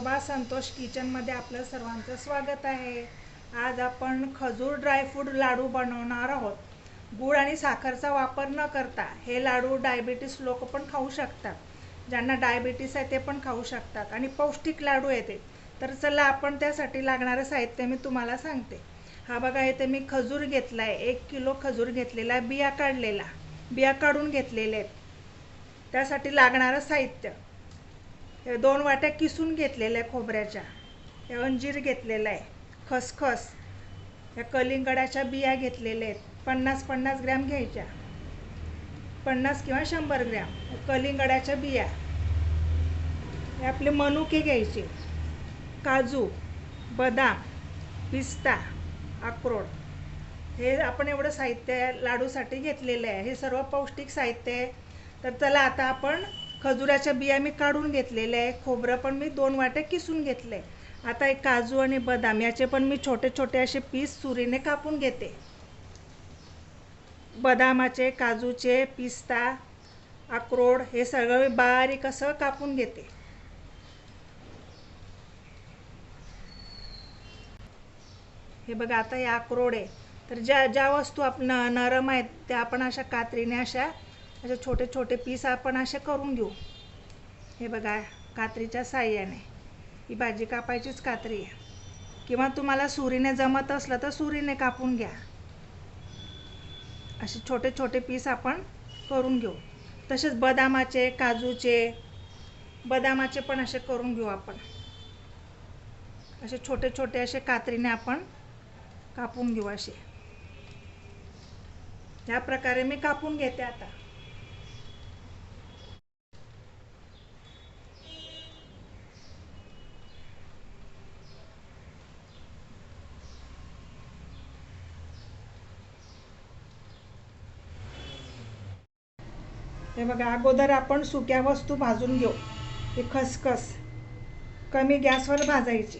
शोभा संतोष किचनमध्ये आपलं सर्वांचं स्वागत आहे. आज आपण खजूर ड्रायफ्रूट लाडू बनवणार आहोत. गूळ आणि साखरचा वापर न करता हे लाडू डायबिटीस लोक पण खाऊ शकतात. ज्यांना डायबिटीस आहे ते पण खाऊ शकतात. आणि पौष्टिक लाडू आहे ते. तर चला आपण त्यासाठी लागणारं साहित्य मी तुम्हाला सांगते. हा बघा इथे मी खजूर घेतला आहे एक किलो खजूर घेतलेला आहे. बिया काढलेला. बिया काढून घेतलेले आहेत. त्यासाठी लागणारं साहित्य. दोन वाट्या किसून घेतलेल्या आहे खोबऱ्याच्या. हे अंजीर घेतलेलं आहे. खसखस. या कलिंगडाच्या बिया घेतलेल्या आहेत. पन्नास पन्नास ग्रॅम घ्यायच्या. पन्नास किंवा शंभर ग्रॅम. कलिंगडाच्या बिया. हे आपले मनुके घ्यायचे. काजू बदाम पिस्ता अक्रोड. हे आपण एवढं साहित्य लाडूसाठी घेतलेलं आहे. हे सर्व पौष्टिक साहित्य आहे. तर चला आता आपण खजुराच्या बिया मी काढून घेतलेल्या आहे. खोबरं पण मी दोन वाट्या किसून घेतले आता एक काजू आणि बदाम याचे पण मी छोटे छोटे असे पीस सुरीने कापून घेते. बदामाचे काजूचे पिस्ता अक्रोड हे सगळं मी बारीक असं कापून घेते. हे बघा आता हे अक्रोड आहे. तर ज्या ज्या वस्तू आपण नरम आहेत त्या आपण अशा कात्रीने अशा असे छोटे छोटे पीस आपण असे करून घेऊ. हे बघा कात्रीच्या साह्याने. ही भाजी कापायचीच कात्री आहे. किंवा तुम्हाला सुरीने जमत असलं तर सुरीने कापून घ्या. असे छोटे छोटे पीस आपण करून घेऊ. तसेच बदामाचे काजूचे बदामाचे पण असे करून घेऊ आपण. असे छोटे छोटे असे कात्रीने आपण कापून घेऊ असे. ह्या प्रकारे मी कापून घेते आता. हे बघा अगोदर आपण सुक्या वस्तू भाजून घेऊ. हे खसखस. कमी गॅसवर भाजायची.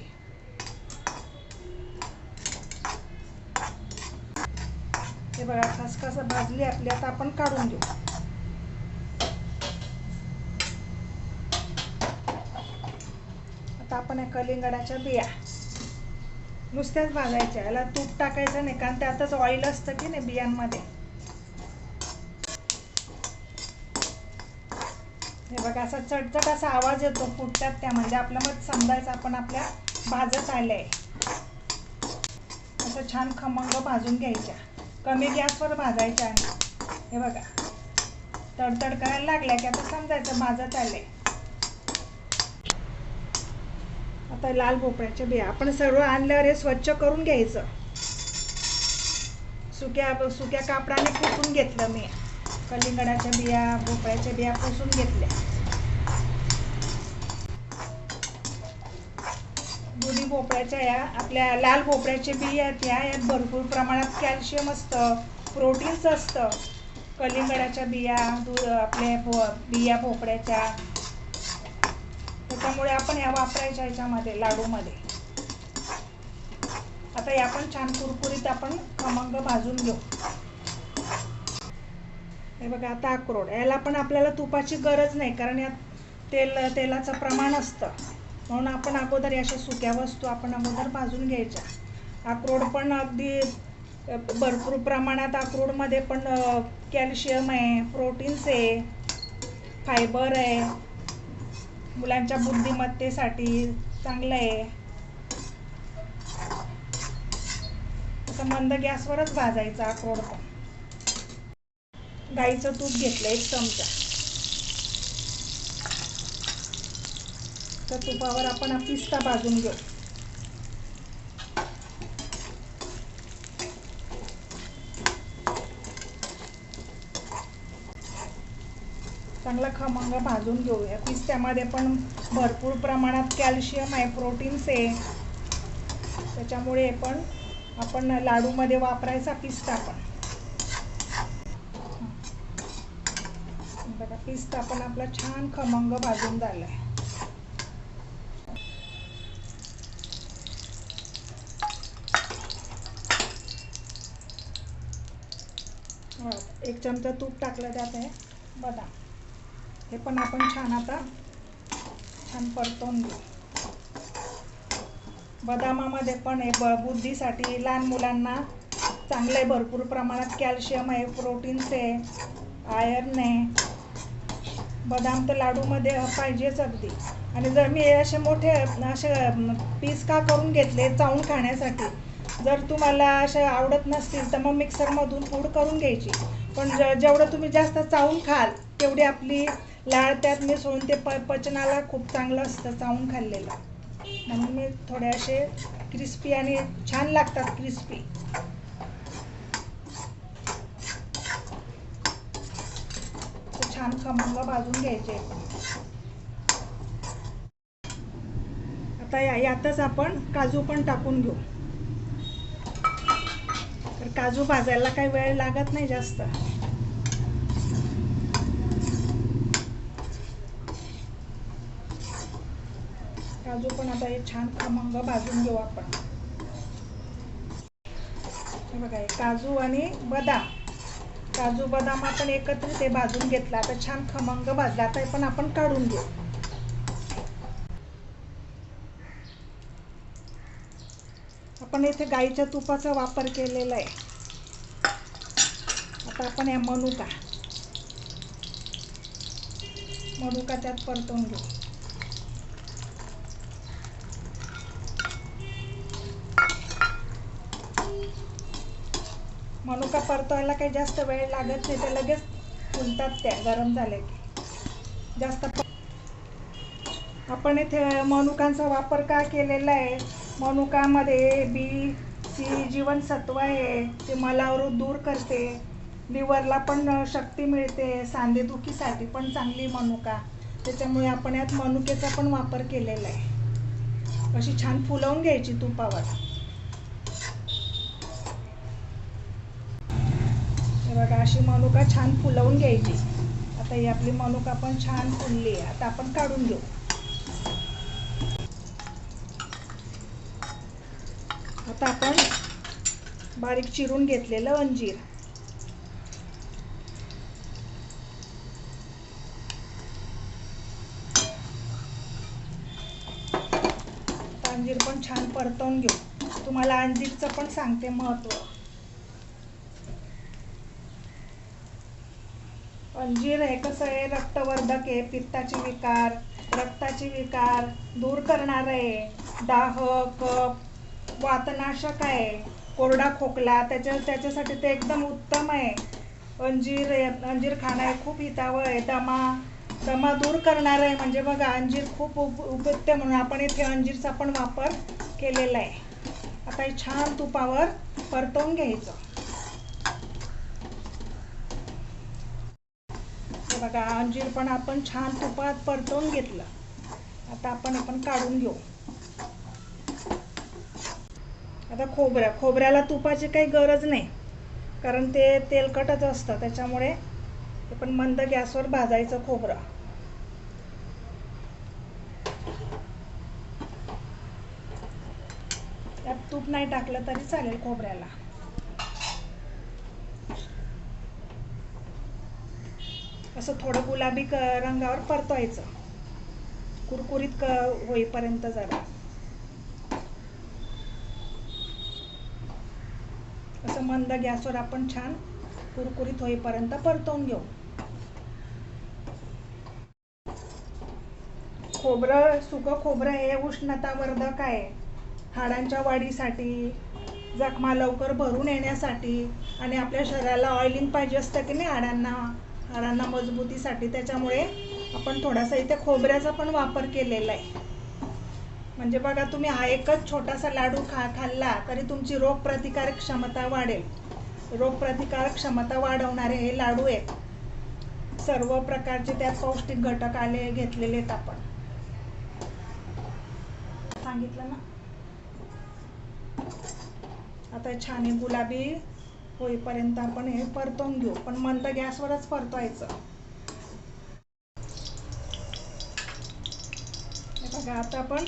हे बघा खसखस भाजली आपली आता आपण काढून घेऊ. आता आपण या कलिंगडाच्या बिया. नुसत्याच भाजायच्या. याला तूप टाकायचं नाही कारण त्यातच ऑइल असतं की नाही बियांमध्ये. हे बघा असा चटचट असा आवाज येतो फुटतात त्या म्हणजे आपलं मत समजायचं आपण आपल्या भाजत आलंय. आहे असं छान खमंग भाजून घ्यायच्या. कमी गॅसवर भाजायच्या हे बघा. तडतड करायला लागल्या की आता समजायचं भाजत आलंय. आता लाल भोपळ्याच्या बिया. आपण सर्व आणल्यावर हे स्वच्छ करून घ्यायचं. सुक्या सुक्या कापडाने पुसून घेतलं मी. कलिंगडाच्या बिया भोपळ्याच्या बिया पुसून घेतल्या. दुधी भोपळ्याच्या या आपल्या लाल भोपळ्याच्या बिया आहेत या यात भरपूर प्रमाणात कॅल्शियम असतं प्रोटीन्स असतं. कलिंगडाच्या बिया दूध आपल्या भो बिया भोपळ्याच्या. त्याच्यामुळे आपण या वापरायच्या ह्याच्यामध्ये लाडूमध्ये. आता या पण छान कुरकुरीत आपण खमंग भाजून घेऊ. हे बघा आता अक्रोड. याला पण आपल्याला तुपाची गरज नाही कारण यात तेल तेलाचं प्रमाण असतं. म्हणून आपण अगोदर अशा सुक्या वस्तू आपण अगोदर भाजून घ्यायच्या. अक्रोड पण अगदी भरपूर प्रमाणात अक्रोडमध्ये पण कॅल्शियम आहे प्रोटीन्स आहे फायबर आहे. मुलांच्या बुद्धिमत्तेसाठी चांगलं आहे. असं मंद गॅसवरच भाजायचं अक्रोड पण. गाईचं तूप घेतलं एक चमचा. त्या तुपावर आपण पिस्ता भाजून घेऊ. चांगला खमंग भाजून घेऊया. पिस्त्यामध्ये पण भरपूर प्रमाणात कॅल्शियम आहे प्रोटीन्स आहे. त्याच्यामुळे पण आपण लाडूमध्ये वापरायचा पिस्ता पण. बघा पिस्ता पण आपला छान खमंग भाजून झालाय. एक चमचा तूप टाकलं त्यात आहे. बदाम हे पण आपण छान आता छान परतवून घेऊ. बदामामध्ये पण आहे बुद्धीसाठी लहान मुलांना चांगलं आहे भरपूर प्रमाणात कॅल्शियम आहे प्रोटीन्स आहे आयर्न आहे. बदाम तर लाडूमध्ये पाहिजेच अगदी. आणि जर मी असे मोठे असे पीस का करून घेतले चावून खाण्यासाठी जर तुम्हाला असे आवडत नसतील तर मग मिक्सरमधून पूड करून घ्यायची. पण ज जेवढं तुम्ही जास्त चावून खाल तेवढी आपली लाळ त्यात मिसळून ते प पचनाला खूप चांगलं असतं चावून खाल्लेलं. म्हणून मी थोडे असे क्रिस्पी आणि छान लागतात क्रिस्पी छान खमंग भाजून घ्यायचे. आता या यातच आपण काजू पण टाकून घेऊ. तर काजू भाजायला काही वेळ लागत नाही जास्त. काजू पण आता हे छान खमंग भाजून घेऊ आपण. बघा काजू आणि बदाम. काजू बदाम आपण एकत्रित ते भाजून घेतला. आता छान खमंग भाजला. तर पण आपण काढून घेऊ. आपण इथे गाईच्या तुपाचा वापर केलेला आहे. आता आपण या मनुका. मनुका त्यात परतून घेऊ. मनुका परतवायला काही जास्त वेळ लागत नाही ते लगेच फुलतात त्या गरम झाल्या की. जास्त आपण इथे मनुकांचा वापर का केलेला आहे? मनुकामध्ये बी सी जीवनसत्व आहे ते मलावरून दूर करते लिव्हरला पण शक्ती मिळते सांधेदुखीसाठी पण चांगली मनुका. त्याच्यामुळे आपण यात मनुकेचा पण वापर केलेला आहे. अशी छान फुलवून घ्यायची तुपावर हे बघा अशी मनुका छान फुलवून घ्यायची. आता ही आपली मनुका पण छान फुलली आता आपण काढून घेऊ. आता आपण बारीक चिरून घेतलेलं अंजीर. अंजीर पण छान परतवून घेऊ. तुम्हाला अंजीरचं पण सांगते महत्त्व अंजीर हे कसं आहे? रक्तवर्धक आहे पित्ताचे विकार रक्ताचे विकार दूर करणार आहे. दाह कप वातनाशक आहे. कोरडा खोकला त्याच्या त्याच्यासाठी ते एकदम उत्तम आहे. अंजीर अंजीर खाणं हे खूप हितावं आहे. दमा दमा दूर करणार आहे. म्हणजे बघा अंजीर खूप उप उपयुक्त म्हणून आपण इथे अंजीरचा पण वापर केलेला आहे. आता हे छान तुपावर परतवून घ्यायचं. बघा अंजीर पण आपण छान तुपात परतवून घेतलं. आता आपण आपण काढून घेऊ. आता खोबऱ्या खोबऱ्याला तुपाची काही गरज नाही. कारण ते तेलकटच असतं त्याच्यामुळे ते पण मंद गॅसवर भाजायचं खोबरं. त्यात तूप नाही टाकलं तरी चालेल खोबऱ्याला. असं थोडं गुलाबी क रंगावर परतवायचं. कुरकुरीत क होईपर्यंत जरा. असं मंद गॅसवर आपण छान कुरकुरीत होईपर्यंत परतवून घेऊ. खोबरं सुकं खोबरं हे उष्णतावर्धक आहे. हाडांच्या वाढीसाठी जखमा लवकर भरून येण्यासाठी आणि आपल्या शरीराला ऑइलिंग पाहिजे असतं की नाही हाडांना हाडांना मजबूतीसाठी त्याच्यामुळे आपण थोडासा इथे खोबऱ्याचा पण वापर केलेला आहे. म्हणजे बघा तुम्ही हा एकच छोटासा लाडू खा खाल्ला तरी तुमची रोगप्रतिकारक क्षमता वाढेल. रोगप्रतिकारक क्षमता वाढवणारे हे लाडू आहेत. सर्व प्रकारचे त्यात पौष्टिक घटक आले घेतलेले आहेत आपण. सांगितलं ना? आता छान आहे गुलाबी होईपर्यंत आपण हे परतवून घेऊ. पण मंद गॅसवरच परतवायचं. बघा आता आपण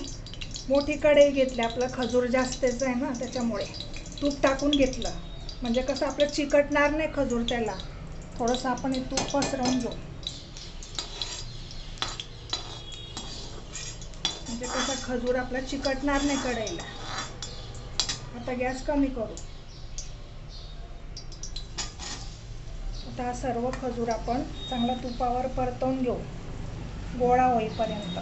मोठी कढई घेतली. आपलं खजूर जास्तीचं आहे ना त्याच्यामुळे. तूप टाकून घेतलं. म्हणजे कसं आपलं चिकटणार नाही खजूर त्याला. थोडंसं आपण हे तूप पसरवून घेऊ. म्हणजे कसं खजूर आपला चिकटणार नाही कढईला. आता गॅस कमी करू. आता हा सर्व खजूर आपण चांगला तुपावर परतवून घेऊ. गोळा होईपर्यंत.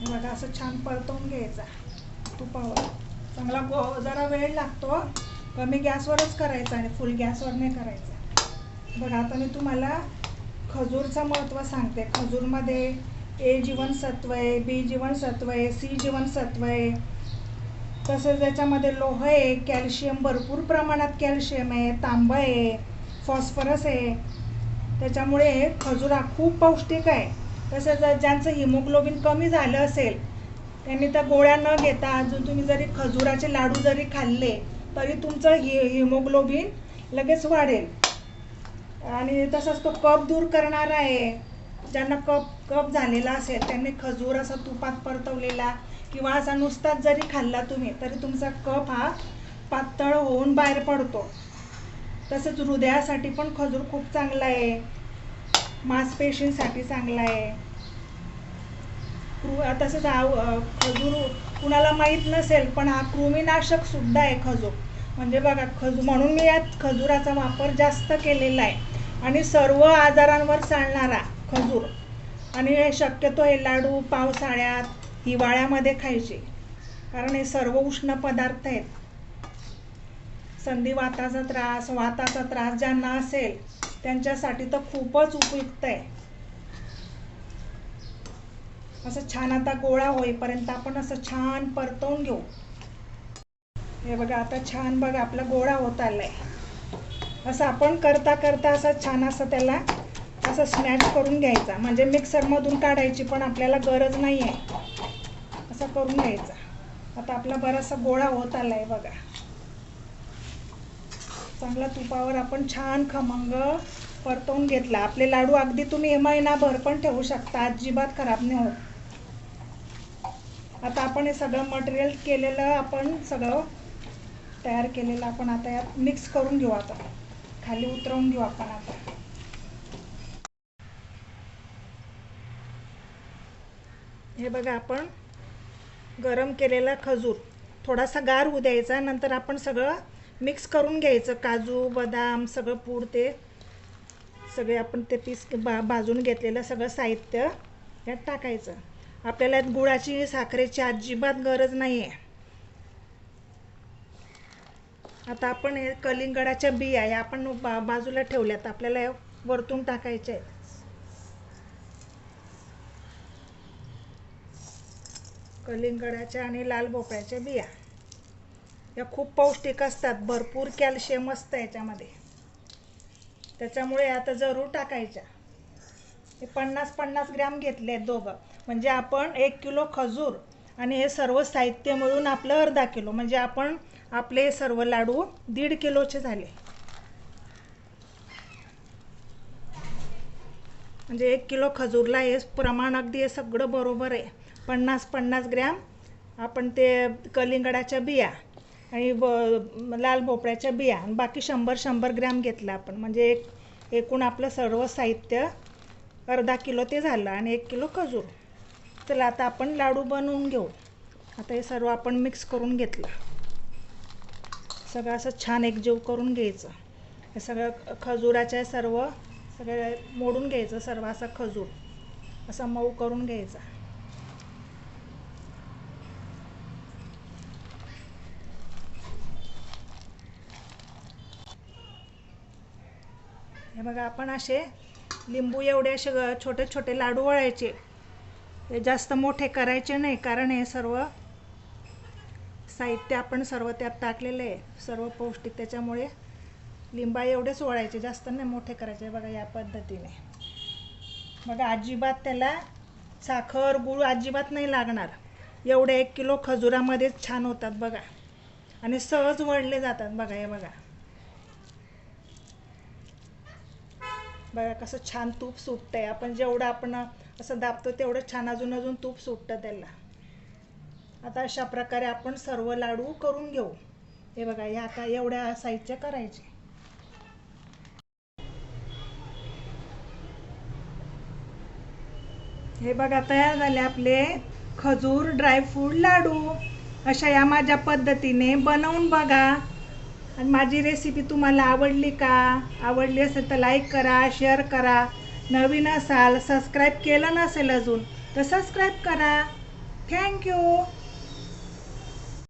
बघा असं छान परतवून घ्यायचा. तुपावर. चांगला गो जरा वेळ लागतो कमी गॅसवरच करायचा आणि फुल गॅसवर नाही करायचा. बघा आता मी तुम्हाला खजूरचं महत्त्व सांगते. खजूरमध्ये ए जीवनसत्व आहे बी जीवनसत्व आहे सी जीवनसत्व आहे तसेच याच्यामध्ये लोह आहे कॅल्शियम भरपूर प्रमाणात कॅल्शियम आहे तांब आहे फॉस्फरस आहे. त्याच्यामुळे खजूर हा खूप पौष्टिक आहे. तसेच ज्यांचं हिमोग्लोबिन कमी झालं असेल त्यांनी त्या गोळ्या न घेता अजून तुम्ही जरी खजुराचे लाडू जरी खाल्ले तरी तुमचं हि हिमोग्लोबिन लगेच वाढेल. आणि तसंच तो कप दूर करणारा आहे. ज्यांना कप कप झालेला असेल त्यांनी खजूर असा तुपात परतवलेला किंवा असा नुसताच जरी खाल्ला तुम्ही तरी तुमचा कप हा पातळ होऊन बाहेर पडतो. तसंच हृदयासाठी पण खजूर खूप चांगला आहे. मांसपेशींसाठी चांगला आहे. कृ तसंच हा खजूर कुणाला माहीत नसेल पण हा कृमीनाशक सुद्धा आहे खजूर. म्हणजे बघा खजूर म्हणून मी यात खजुराचा वापर जास्त केलेला आहे. आणि सर्व आजारांवर चालणारा खजूर. आणि हे शक्यतो हे लाडू पावसाळ्यात हिवाळ्यामध्ये खायचे. कारण हे सर्व उष्ण पदार्थ आहेत. संधिवाताचा त्रास वाताचा त्रास ज्यांना असेल त्यांच्यासाठी तर खूपच उपयुक्त आहे. असं छान आता गोळा होईपर्यंत आपण असं छान परतवून घेऊ. हे बघा आता छान बघा आपला गोळा होत आलाय. असं आपण करता करता असं छान असं त्याला असं स्मॅश करून घ्यायचा. म्हणजे मिक्सरमधून काढायची पण आपल्याला गरज नाही आहे असा करून घ्यायचा. आता आपला बराचसा गोळा होत आलाय बघा. चांगला तुपावर आपण छान खमंग परतवून घेतला. आपले लाडू अगदी तुम्ही हे महिनाभर पण ठेवू शकता. अजिबात खराब नाही होत. आता आपण हे सगळं मटेरियल केलेलं आपण सगळं तयार केलेलं आपण आता यात मिक्स करून घेऊ आता. खाली उतरवून घेऊ आपण आता. हे बघा आपण गरम केलेला खजूर. थोडासा गार होऊ द्यायचा नंतर आपण सगळं मिक्स करून घ्यायचं. काजू बदाम सगळं पूड ते सगळे आपण ते पीस बा भाजून घेतलेलं सगळं साहित्य यात टाकायचं. आपल्याला यात गुळाची साखरेची अजिबात गरज नाही आहे आता आपण हे कलिंगडाच्या बिया या आपण बा बाजूला ठेवल्यात. आपल्याला या वरतून टाकायच्या आहेत. कलिंगडाच्या आणि लाल भोपळ्याच्या बिया. या खूप पौष्टिक असतात भरपूर कॅल्शियम असतं याच्यामध्ये. त्याच्यामुळे आता जरूर टाकायच्या. हे पन्नास पन्नास ग्रॅम घेतले आहेत दोघं. म्हणजे आपण एक किलो खजूर आणि हे सर्व साहित्य मिळून आपलं अर्धा किलो. म्हणजे आपण आपले सर्व लाडू दीड किलोचे झाले. म्हणजे एक किलो खजूरला हे प्रमाण अगदी हे सगळं बरोबर आहे. पन्नास पन्नास ग्रॅम आपण ते कलिंगडाच्या बिया आणि ब लाल भोपळ्याच्या बिया आणि बाकी शंभर शंभर ग्रॅम घेतलं आपण. म्हणजे एक एकूण आपलं सर्व साहित्य अर्धा किलो ते झालं आणि एक किलो खजूर. चला आता आपण लाडू बनवून घेऊ. आता हे सर्व आपण मिक्स करून घेतलं. सगळं असं छान एकजीव करून घ्यायचं. हे सगळं खजुराच्या सर्व सगळं मोडून घ्यायचं सर्व असा खजूर. असा मऊ करून घ्यायचा. मग आपण असे लिंबू एवढे असे छोटे छोटे लाडू वळायचे. हे जास्त मोठे करायचे नाही कारण हे सर्व साहित्य आपण सर्व त्यात टाकलेलं आहे. सर्व पौष्टिक त्याच्यामुळे लिंबा एवढेच वळायचे जास्त नाही मोठे करायचे. बघा या पद्धतीने. बघा अजिबात त्याला साखर गुळ अजिबात नाही लागणार. एवढे एक किलो खजुरामध्येच छान होतात बघा. आणि सहज वळले जातात. बघा हे बघा. बघा कसं छान तूप सुटतंय. आपण जेवढं आपण असं दाबतो तेवढं छान अजून अजून तूप सुटतं त्याला. आता अशा प्रकारे आपण सर्व लाडू करून घेऊ. हे बघा या आता एवढ्या साईजच्या करायचे. हे बघा तयार झाले आपले खजूर ड्रायफ्रूट लाडू. अशा या माझ्या पद्धतीने बनवून बघा. आणि माझी रेसिपी तुम्हाला आवडली का? आवडली असेल तर लाईक करा शेअर करा. नवीन असाल सबस्क्राईब केलं नसेल अजून तर सबस्क्राईब करा. थँक्यू